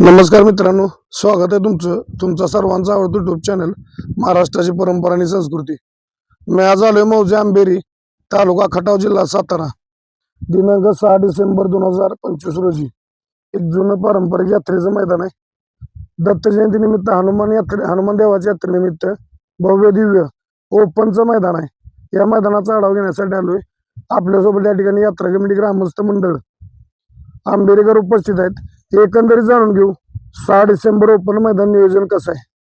नमस्कार मित्रांनो स्वागत आहे तुमचं तुमचा सर्वांचा आवडतो युट्यूब चॅनल महाराष्ट्राची परंपरा आणि संस्कृती. मी आज आलोय मौजे आंबेरी तालुका खटाव जिल्हा सातारा. दिनांक सहा डिसेंबर दोन हजार पंचवीस रोजी एक जुनं पारंपरिक यात्रेचं मैदान आहे. दत्त जयंतीनिमित्त हनुमान यात्रे हनुमान देवाच्या यात्रेनिमित्त भव्य दिव्य ओपनचं मैदान आहे. या मैदानाचा आढावा घेण्यासाठी आलोय आपल्यासोबत या ठिकाणी यात्रा कमिटी ग्रामस्थ मंडळ. आंबेरीकर उपस्थित आहेत. ते एकंदरीत जाणून घेऊ. सहा डिसेंबर ओपन मैदान नियोजन कसं आहे?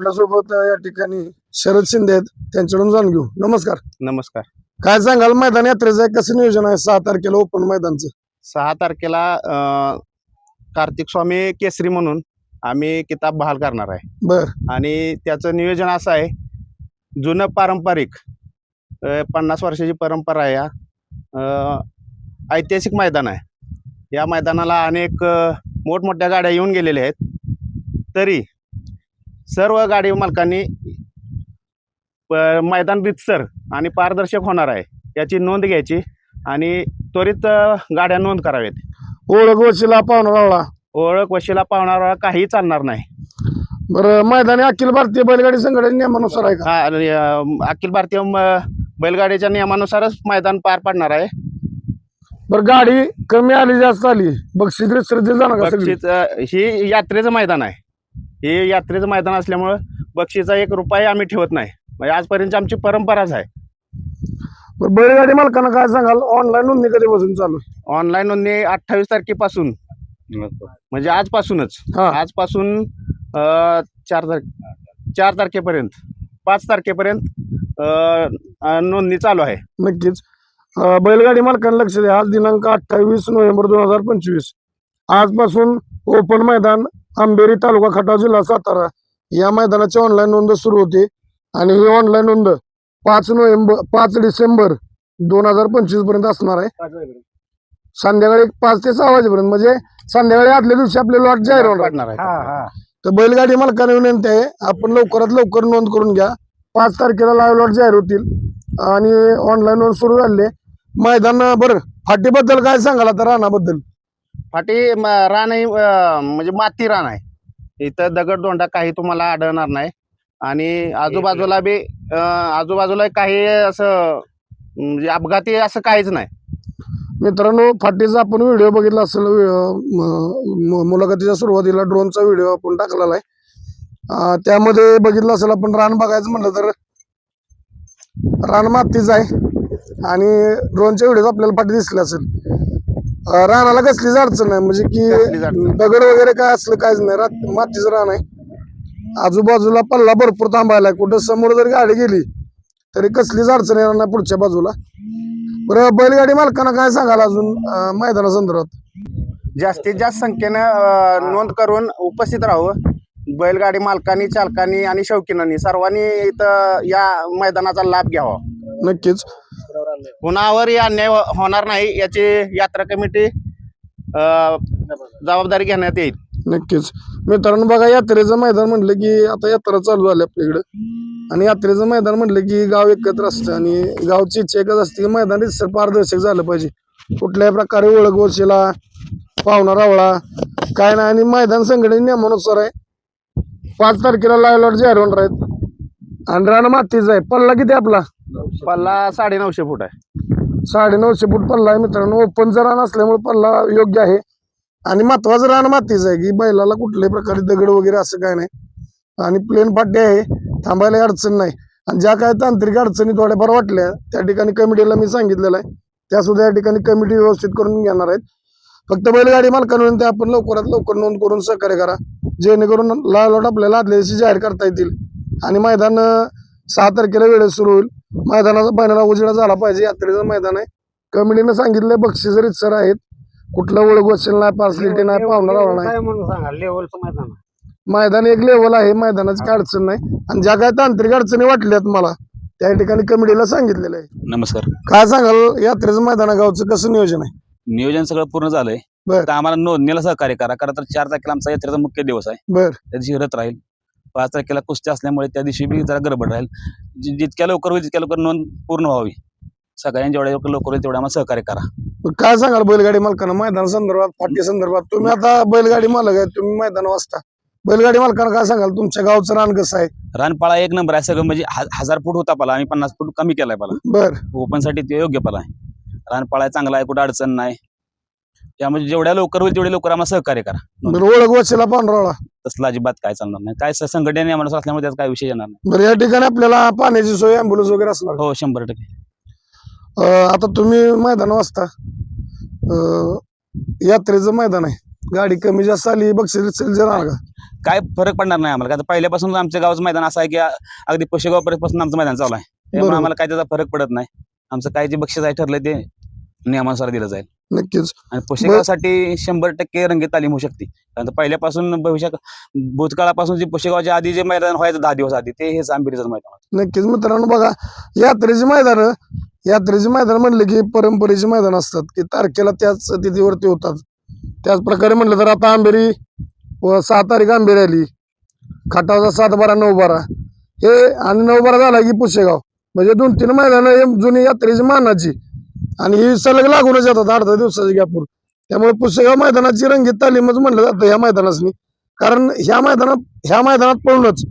आपल्यासोबत या ठिकाणी शरद शिंदे आहेत. त्यांच्याकडून जाणून घेऊ. नमस्कार. नमस्कार. काय सांगाल? मैदान यात्रेचं कसं नियोजन आहे? सहा तारखेला ओपन मैदानचं. सहा तारखेला अं, कार्तिक स्वामी केसरी म्हणून आम्ही किताब बहाल करणार आहे. बर. आणि त्याचं नियोजन असं आहे. जुनं पारंपरिक अं, पन्नास वर्षाची परंपरा आहे या. अं, ऐतिहासिक मैदान आहे. या मैदानाला अनेक अं, मोठमोठ्या गाड्या येऊन गेलेल्या आहेत. तरी सर्व गाडी मालकांनी मैदान रितसर आणि पारदर्शक होणार आहे याची नोंद घ्यायची आणि त्वरित गाड्या नोंद कराव्यात. ओळख वशिला पाहुणा रावळा ओळख वशिला पावणारा काही चालणार नाही. बरं मैदानी अखिल भारतीय बैलगाडी संघटने नियमानुसार आहे का? हा अखिल भारतीय बैलगाडीच्या नियमानुसारच मैदान पार पाडणार आहे. बरं गाडी कमी आली जास्त आली. बक्षीस ही यात्रेचं मैदान आहे. हे यात्रेचं मैदान असल्यामुळं बक्षीचा एक रुपये आम्ही ठेवत नाही. म्हणजे आजपर्यंत आमची परंपराच आहे. बरं बैलगाडी मालकांना काय सांगाल? ऑनलाईन नोंदणी कधीपासून चालू आहे? ऑनलाईन नोंदणी अठ्ठावीस तारखेपासून. म्हणजे आजपासूनच. हा. आजपासून अं, चार तारखे चार तारखेपर्यंत पाच तारखेपर्यंत अं, अं, नोंदणी चालू आहे. नक्कीच. अं, बैलगाडी मालकांना लक्ष द्या. आज दिनांक अठ्ठावीस नोव्हेंबर दोन हजार पंचवीस. आजपासून ओपन मैदान आंबेरी तालुका खटाव जिल्हा सातारा. या मैदानाची ऑनलाईन नोंद सुरू होते. आणि ही ऑनलाईन नोंद पाच नोव्हेंबर पाच डिसेंबर दोन हजार पंचवीसपर्यंत असणार आहे. संध्याकाळी पाच ते सहा वाजेपर्यंत. म्हणजे संध्याकाळी आदल्या दिवशी आपले लॉट जाहीर होणार आहे तर बैलगाडी मालकांना विनंती आहे आपण लवकरात लवकर नोंद करून घ्या. पाच तारखेला लाईव्ह लॉट जाहीर होतील. आणि ऑनलाईन नोंद सुरू झाले मैदान बरं फाटीबद्दल काय सांगाल आता रानाबद्दल? फाटी म- रान आहे अं, म्हणजे माती रान आहे. इथं दगडदोंडा काही तुम्हाला आढळणार नाही. आणि आजूबाजूला बी अं, आजूबाजूला काही असं म्हणजे अपघाती असं काहीच नाही. मित्रांनो फाटीचा आपण व्हिडिओ बघितला असेल अं, म- म- मुलाखतीच्या सुरुवातीला ड्रोनचा व्हिडिओ आपण टाकलेला आहे. अं, त्यामध्ये बघितलं असेल आपण रान बघायचं म्हटलं तर रान मातीच आहे. आणि ड्रोनच्या व्हिडिओ आपल्याला फाटी दिसले असेल. अं, रानाला कसलीच अडचण नाही. म्हणजे कसलीच की अडचण दगड वगैरे काय असलं काहीच नाही. रात मातीचं रान आहे. आजूबाजूला पल्ला भरपूर थांबायला आहे. कुठं समोर जरी गाडी गेली तरी कसलीच अडचण येणार नाही पुढच्या बाजूला. बरं बैलगाडी मालकांना काय सांगाल अजून अं, मैदानासंदर्भात? जास्तीत जास्त संख्येनं अं, नोंद करून उपस्थित राहावं. बैलगाडी मालकांनी चालकांनी आणि शौकीनांनी. सर्वांनी इथं या मैदानाचा लाभ घ्यावा. नक्कीच. कुणावरही अन्याय हो-, होणार नाही याची यात्रा कमिटी जबाबदारी घेण्यात येईल. नक्कीच. मित्रांनो बघा यात्रेचं मैदान म्हणलं की आता यात्रा चालू झाली आपल्याकडं आणि यात्रेचं मैदान म्हणलं की गाव एकत्र असतं आणि गावची इच्छा एकच असते की मैदान रितसर पारदर्शक झालं पाहिजे. कुठल्याही प्रकारे ओळख वशिला पाहुणा रावळा काय नाही. आणि मैदान संघटने नियमानुसार आहे. पाच तारखेला लायलॉट जे जाहीर होणार आहेत आणि रान मातीचा आहे. पल्ला किती आपला? पल्ला साडे नऊशे फूट आहे. साडे नऊशे फूट पल्ला आहे मित्रांनो. ओपनचं रान असल्यामुळे पल्ला योग्य आहे. आणि महत्वाचं रान मातीचं आहे की बैलाला कुठल्याही प्रकारे दगड वगैरे असं काय नाही. आणि प्लेन फाटे आहे. थांबायला अडचण नाही. आणि ज्या काय तांत्रिक अडचणी थोड्याफार वाटल्या त्या ठिकाणी कमिटीला मी सांगितलेलं आहे. त्या सुद्धा या ठिकाणी कमिटी व्यवस्थित करून घेणार आहेत. फक्त बैलगाडी मालकांवर ते आपण लवकरात लवकर नोंद करून सहकार्य करा. जेणेकरून लाल लॉट आपल्याला आदल्या दिवशी जाहीर करता येतील. आणि मैदान सहा तारखेला वेळेत सुरू होईल. मैदानाचा बैलाला उजेडा झाला पाहिजे. यात्रेचं मैदान आहे. कमिटीनं सांगितलं बक्षीस सर आहेत. कुठलं ओळख वचल नाही पार्सलिटी नाही पाहुणा रावळा नाही. काय म्हणून सांगा लेवलचं मैदान एक लेवल आहे. मैदानाची काय अडचण नाही. आणि ज्या काय तांत्रिक अडचणी वाटल्यात मला त्या ठिकाणी कमिटीला सांगितलेलं आहे. नमस्कार. काय सांगाल? यात्रेचं मैदान गावचं कसं नियोजन आहे? नियोजन सगळं पूर्ण झालंय. बर. तर आम्हाला नोंदणीला सहकार्य करा. कारण तर चार तारखेला आमचा यात्रेचा मुख्य दिवस आहे. बर. त्या दिवशी रथ राहील. पाच तारखेला कुस्ती असल्यामुळे त्या दिवशी बी जरा गडबड राहील. जि- जितक्या लवकर होईल तितक्या लवकर नोंद पूर्ण व्हावी. सगळ्यांनी जेवढ्या लवकर लवकर होईल तेवढं आम्हाला सहकार्य करा. काय सांगाल बैलगाडी मालकांना? मैदान संदर्भात फाटी संदर्भात. तुम्ही आता बैलगाडी मालक आहे तुम्ही मैदान वाजता बैलगाडी मालकांना काय सांगाल? तुमच्या गावचं रान कसं आहे? रानपाळा एक नंबर आहे सगळं. म्हणजे हा- हजार फूट होता पाला. आम्ही पन्नास फूट कमी केलाय पाला. बर. ओपनसाठी ते योग्य पाला आहे. रानपाळा चांगला आहे कुठं अडचण नाही. त्यामुळे जेवढ्या लवकर होईल तेवढे लवकर आम्हाला सहकार्य करा. बरं ओळख वचला पांढरावळा तसलं अजिबात काय चालणार नाही. काय संघटने नियमानुसार असल्यामुळे त्याचा काय विषय येणार नाही. बरं या ठिकाणी आपल्याला पाण्याची सोय अँब्युलन्स वगैरे असणार. हो शंभर टक्के. अं, आता तुम्ही मैदान वाजता अं, यात्रेचं मैदान आहे. गाडी कमी जास्त आली बक्षीस का? काय फरक पडणार नाही आम्हाला. पहिल्यापासून आमच्या गावाचं मैदान असं आहे की अगदी पुशेगावपर्यंत आमचं मैदान चालू आहे. त्यामुळे बरोबर. आम्हाला काय त्याचा फरक पडत नाही. आमचं काय जे बक्षीस आहे ठरलंय ते नियमानुसार दिलं जाईल. नक्कीच. आणि पुशेगावसाठी शंभर टक्के रंगीत तालीम होऊ शकते. कारण तर पहिल्यापासून भविष्यात भूतकाळापासून जे पुशेगावच्या आधी जे मैदान व्हायचं दहा दिवस आधी ते हेच आंबिरीचं मैदान होतं. नक्कीच. मित्रांनो बघा यात्रेची मैदान यात्रेची मैदान म्हणले की परंपरेची मैदान असतात. की तारखेला त्याच तिथीवरती होतात. त्याच प्रकारे म्हणलं तर आता आंबेरी व सहा तारीख आंबेरी आली. खटावचा सात बारा नऊ बारा. हे आणि नऊ बारा झाला की पुशेगाव. म्हणजे दोन तीन मैदान जुनी यात्रेची मानाची. आणि ही सलग लागूनच येतात अर्धा दिवसाची गॅपूर त्यामुळे पुसेगाव मैदानाची रंगीत तालीमच म्हणलं जातं ह्या मैदानासनी. कारण ह्या मैदानात ह्या मैदानात पळूनच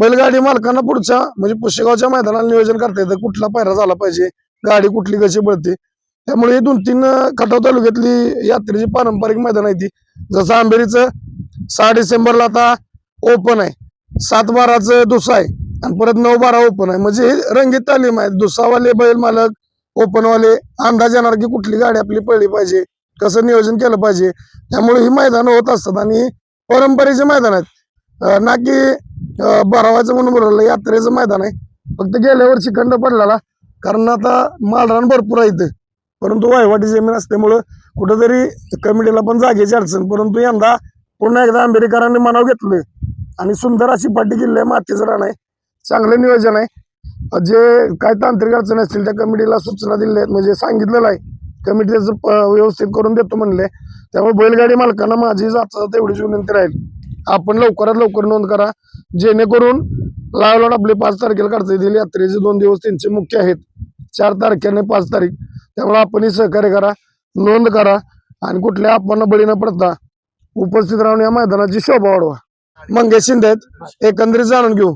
बैलगाडी मालकांना पुढच्या म्हणजे पुशेगावच्या मैदानाला नियोजन करता येतं. कुठला पायरा झाला पाहिजे गाडी कुठली कशी बळते त्यामुळे ही दोन तीन खटाव तालुक्यातली यात्रेची पारंपरिक मैदान आहे ती. जसं आंबेरीचं सहा डिसेंबरला आता ओपन आहे. सात बाराचं दुसा आहे. आणि परत नऊ बारा ओपन आहे. म्हणजे हे रंगीत तालीम आहे. दुसावाले बैल मालक ओपनवाले अंदाज येणार की कुठली गाडी आपली पळली पाहिजे कसं नियोजन केलं पाहिजे त्यामुळे ही मैदान होत असतात. आणि परंपरेचे मैदान आहेत. ना की अं, म्हणून बोलवलं यात्रेचं मैदान आहे. फक्त गेल्या वर्षी खंड पडलेला कारण आता मालरान भरपूर आहे इथं परंतु वायवाटी जमीन असल्यामुळं कुठंतरी कमिटीला पण जागेची अडचण. परंतु यंदा पुन्हा एकदा आंबेडकरांनी मनाव घेतलं. आणि सुंदर अशी पाठी किल्ले मातीचं रान आहे. चांगलं नियोजन आहे. जे काय तांत्रिक अडचणी असतील त्या कमिटीला सूचना दिल्या आहेत. म्हणजे सांगितलेलं आहे. कमिटी त्याचं प- व्यवस्थित करून देतो म्हणले. त्यामुळे बैलगाडी मालकांना माझी जाता तेवढीच विनंती राहील. आपण लवकरात लवकर नोंद करा. जेणेकरून लावला आपले पाच तारखेला काढता येतील. यात्रेचे दोन दिवस त्यांचे मुख्य आहेत. चार तारखेने पाच तारीख. त्यामुळे आपणही सहकार्य करा. नोंद करा. आणि कुठल्या आपण बळी न पडता उपस्थित राहून या मैदानाची शोभा वाढवा. मंगेश शिंदे आहेत. एकंदरीत जाणून घेऊ.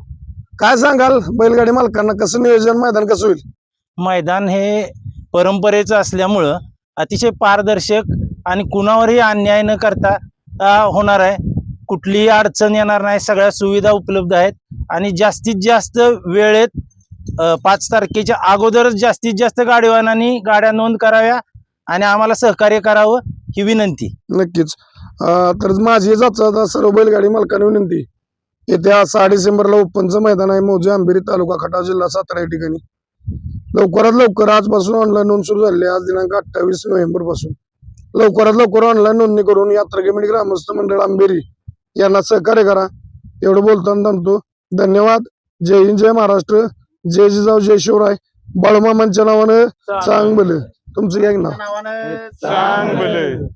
काय सांगाल? बैलगाडी मालकांना कसं नियोजन मैदान कसं होईल? मैदान हे परंपरेचं असल्यामुळं अतिशय पारदर्शक आणि कुणावरही अन्याय न करता होणार आहे. कुठलीही अडचण येणार नाही. सगळ्या सुविधा उपलब्ध आहेत. आणि जास्तीत जास्त वेळेत पाच तारखेच्या अगोदरच जास्तीत जास्त गाडीवानांनी गाड्या नोंद कराव्या आणि आम्हाला सहकार्य करावं ही विनंती. नक्कीच. तर माझी जाता सर्व बैलगाडी मालकांनी विनंती. येत्या सहा डिसेंबरला ओपनचं मैदान आहे मौजे आंबेरी तालुका खटाव जिल्हा सातारा या ठिकाणी. लवकरात लवकर आजपासून ऑनलाईन नोंद सुरू झाली. आज दिनांक अठ्ठावीस नोव्हेंबरपासून. लवकरात लवकर ऑनलाईन नोंदणी करून यात्रा कमिटी ग्रामस्थ मंडळ आंबेरी यांना सहकार्य करा. एवढं बोलताना थांबतो. धन्यवाद. जय हिंद जय महाराष्ट्र. जय जिजाऊ जय शिवराय. बाळमामांच्या नावानं चांग भलं तुमचं एक नाव. चांगलं.